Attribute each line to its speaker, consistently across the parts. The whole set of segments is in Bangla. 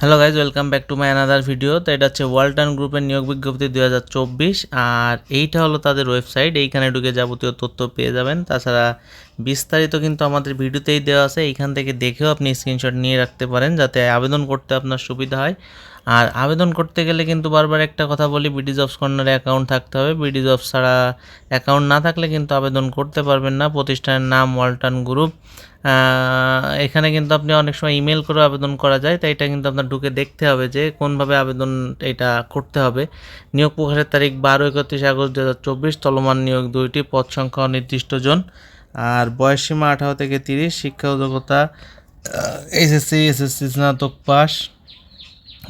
Speaker 1: Hello guys welcome back to my another video তো এটা হচ্ছে ওয়ালটন গ্রুপের নিয়োগ বিজ্ঞপ্তি দু হাজার চব্বিশ, আর এইটা হলো তাদের ওয়েবসাইট এইখানে ঢুকে যাবতীয় তথ্য পেয়ে যাবেন। তাছাড়া বিস্তারিত কিন্তু আমাদের ভিডিওতেই দেওয়া আছে। এইখান থেকে দেখেও আপনি স্ক্রিনশট নিয়ে রাখতে পারেন যাতে আবেদন করতে আপনার সুবিধা হয়। আর আবেদন করতে গেলে কিন্তু বারবার একটা কথা বলি বিডি জবস কর্নারে অ্যাকাউন্ট থাকতে হবে। বিডি জবস ছাড়া অ্যাকাউন্ট না থাকলে কিন্তু আবেদন করতে পারবেন না। প্রতিষ্ঠানের নাম ওয়ালটন গ্রুপ। এখানে কিন্তু আপনি অনেক সময় ইমেল করে আবেদন করা যায়, তাই এটা কিন্তু আপনার ঢুকে দেখতে হবে যে কোনভাবে আবেদন এটা করতে হবে। নিয়োগ প্রকাশের তারিখ বারো, একত্রিশ আগস্ট দু হাজার চব্বিশ, চলমান নিয়োগ দুইটি, পদ সংখ্যা অনির্দিষ্ট জন। আর বয়স সীমা আঠারো থেকে তিরিশ, শিক্ষা যোগ্যতা এসএসসি এসএসসি স্নাতক পাস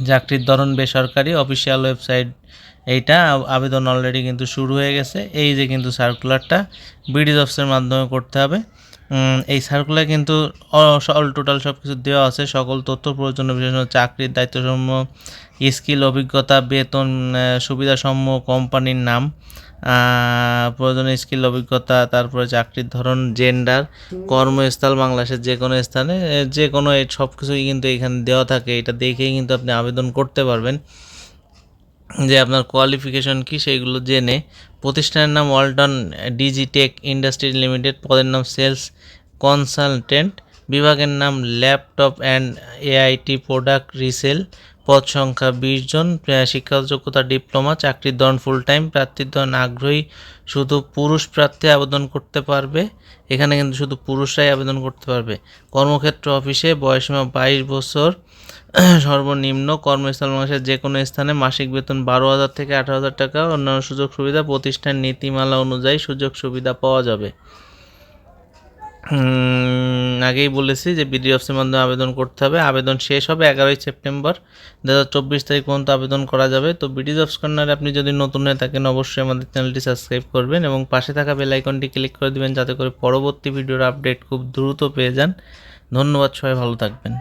Speaker 1: চাকরির ধরন বেসরকারি অফিসিয়াল ওয়েবসাইট এইটা আবেদন অলরেডি কিন্তু শুরু হয়ে গেছে। এই যে কিন্তু সার্কুলারটা বিডি জবসের মাধ্যমে করতে হবে। এই সার্কুলার কিন্তু অল টোটাল সব কিছু দেওয়া আছে। সকল তথ্য প্রয়োজনীয়, বিশেষ চাকরির দায়িত্বসমূহ স্কিল অভিজ্ঞতা, বেতন সুবিধাসমূহ কোম্পানির নাম প্রয়োজনীয় স্কিল অভিজ্ঞতা, তারপরে চাকরির ধরন জেন্ডার কর্মস্থল, বাংলাদেশের যে কোনো স্থানে যে কোনো সব কিছুই কিন্তু এখানে দেওয়া থাকে। এটা দেখেই কিন্তু আপনি আবেদন করতে পারবেন। যে আপনার কোয়ালিফিকেশন কী সেইগুলো জেনে প্রতিষ্ঠানের নাম ওয়ালটন ডিজিটেক ইন্ডাস্ট্রিজ লিমিটেড, পদের নাম সেলস কনসালটেন্ট, বিভাগের নাম laptop and AIT product resale পদ সংখ্যা বিশ জন শিক্ষাগত যোগ্যতা ডিপ্লোমা, চাকরির ধরন ফুল টাইম প্রার্থীর ধরন আগ্রহী, শুধু পুরুষ প্রার্থী আবেদন করতে পারবে, এখানে কিন্তু শুধু পুরুষরাই আবেদন করতে পারবে। কর্মক্ষেত্র অফিসে বয়সীমা বাইশ বছর, সর্বনিম্ন কর্মস্থল মাসের যে কোনো স্থানে মাসিক বেতন বারো হাজার থেকে আঠারো হাজার টাকা, অন্যান্য সুযোগ সুবিধা, প্রতিষ্ঠান নীতিমালা অনুযায়ী সুযোগ সুবিধা পাওয়া যাবে। আগেই বলেছি যে বিডি অফিসের মাধ্যমে আবেদন করতে হবে। আবেদন শেষ হবে এগারোই সেপ্টেম্বর। দু হাজার চব্বিশ তারিখ পর্যন্ত আবেদন করা যাবে। তো বিডি জবস কর্নারে আপনি যদি নতুন হয়ে থাকেন, অবশ্যই আমাদের চ্যানেলটি সাবস্ক্রাইব করবেন এবং পাশে থাকা বেল আইকনটি ক্লিক করে দিবেন, যাতে করে পরবর্তী ভিডিওর আপডেট খুব দ্রুত পেয়ে যান। ধন্যবাদ, সবাই ভালো থাকবেন।